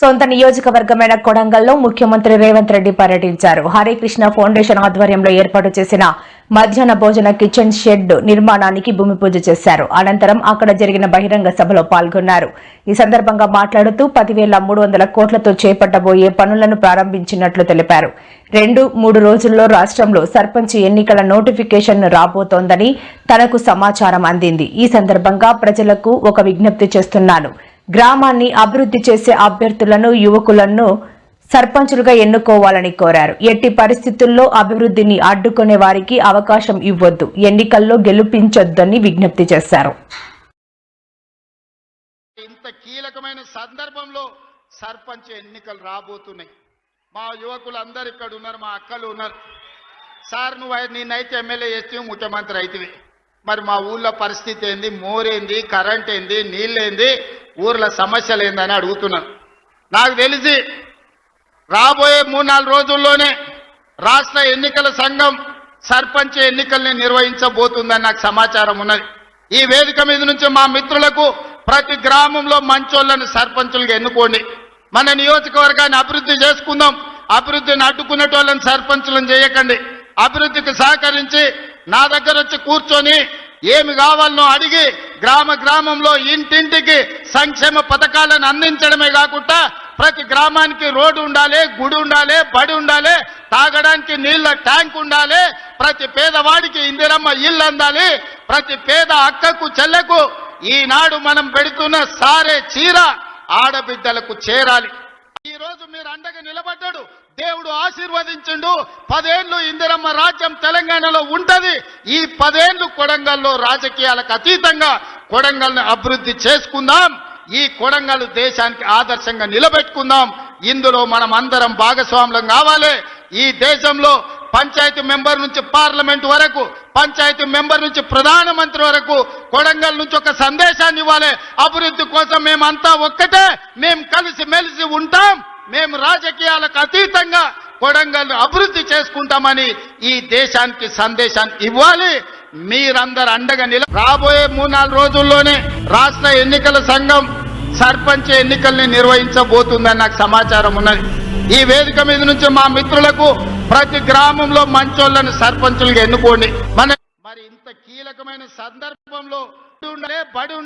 సొంత నియోజకవర్గమైన కొడంగల్లో ముఖ్యమంత్రి రేవంత్ రెడ్డి పర్యటించారు. హరికృష్ణ ఫౌండేషన్ ఆధ్వర్యంలో ఏర్పాటు చేసిన మధ్యాహ్న భోజన కిచెన్ షెడ్ నిర్మాణానికి భూమి పూజ చేశారు. అనంతరం అక్కడ జరిగిన బహిరంగ సభలో పాల్గొన్నారు. ఈ సందర్భంగా మాట్లాడుతూ పదివేల మూడు వందల కోట్లతో చేపట్టబోయే పనులను ప్రారంభించినట్లు తెలిపారు. రెండు మూడు రోజుల్లో రాష్ట్రంలో సర్పంచ్ ఎన్నికల నోటిఫికేషన్ రాబోతోందని తనకు సమాచారం అందింది. ఈ సందర్భంగా ప్రజలకు ఒక విజ్ఞప్తి చేస్తున్నాను. గ్రామాన్ని అభివృద్ధి చేసే అభ్యర్థులను యువకులను సర్పంచులుగా ఎన్నుకోవాలని కోరారు. ఎట్టి పరిస్థితుల్లో అభివృద్ధిని అడ్డుకునే వారికి అవకాశం ఇవ్వద్దు. ఎన్నికల్లో గెలుపించొద్దని విజ్ఞప్తి చేశారు. ఇంత కీలకమైన సందర్భంలో సర్పంచ్ ఎన్నికలు రాబోతున్నాయి. మా యువకులు అందరు ఇక్కడ ఉన్నారు మా అక్కలు ఉన్నారు. సార్ నువ్వు అయి- నిన్నైతే ఎమ్మెల్యే చేస్తే ముఖ్యమంత్రి అయితే మరి మా ఊళ్ళో పరిస్థితి ఏంది? మోరేంది? కరెంట్ ఏంది నీళ్ళేంది? ఊర్ల సమస్యలు ఏందని అడుగుతున్నాను. నాకు తెలిసి రాబోయే మూడు నాలుగు రోజుల్లోనే రాష్ట్ర ఎన్నికల సంఘం సర్పంచ్ ఎన్నికల్ని నిర్వహించబోతుందని నాకు సమాచారం ఉన్నది. ఈ వేదిక మీద నుంచి మా మిత్రులకు ప్రతి గ్రామంలో మంచోళ్ళని సర్పంచులుగా ఎన్నుకోండి. మన నియోజకవర్గాన్ని అభివృద్ధి చేసుకుందాం. అభివృద్ధిని అడ్డుకునేటోళ్ళని సర్పంచులను చేయకండి. అభివృద్ధికి సహకరించి నా దగ్గర వచ్చి కూర్చొని ఏమి కావాలనో అడిగి గ్రామ గ్రామంలో ఇంటింటికి సంక్షేమ పథకాలను అందించడమే కాకుండా ప్రతి గ్రామానికి రోడ్డు ఉండాలి గుడి ఉండాలి బడి ఉండాలి తాగడానికి నీళ్ళ ట్యాంక్ ఉండాలి ప్రతి పేదవాడికి ఇందిరమ్మ ఇల్లు అందాలి ప్రతి పేద అక్కకు చెల్లెకు ఈనాడు మనం పెడుతున్న సారే చీర ఆడబిడ్డలకు చేరాలి. ఈ రోజు మీరు అండగా నిలబడ్డాడు. దేవుడు ఆశీర్వదించిండు. పదేళ్ళు ఇందిరమ్మ రాజ్యం తెలంగాణలో ఉంటది. ఈ పదేళ్ళు కొడంగల్లో రాజకీయాలకు అతీతంగా కొడంగల్ని అభివృద్ధి చేసుకుందాం. ఈ కొడంగల్ దేశానికి ఆదర్శంగా నిలబెట్టుకుందాం. ఇందులో మనం అందరం భాగస్వాములం కావాలి. ఈ దేశంలో పంచాయతీ మెంబర్ నుంచి పార్లమెంట్ వరకు పంచాయతీ మెంబర్ నుంచి ప్రధానమంత్రి వరకు కొడంగల్ నుంచి ఒక సందేశాన్ని ఇవ్వాలి. అభివృద్ధి కోసం మేమంతా ఒక్కటే. మేము కలిసి మెలిసి ఉంటాం. మేము రాజకీయాలకు అతీతంగా కొడంగల్ అభివృద్ధి చేసుకుంటామని ఈ దేశానికి సందేశాన్ని ఇవ్వాలి. మీరందరు అండగా నిల రాబోయే మూడు నాలుగు రోజుల్లోనే రాష్ట్ర ఎన్నికల సంఘం సర్పంచ్ ఎన్నికల్ని నిర్వహించబోతుందని నాకు సమాచారం ఉన్నది. ఈ వేదిక మీద నుంచి మా మిత్రులకు ప్రతి గ్రామంలో మంచోళ్ళని సర్పంచులుగా ఎన్నుకోండి. మన మరి ఇంత కీలకమైన సందర్భంలో బడి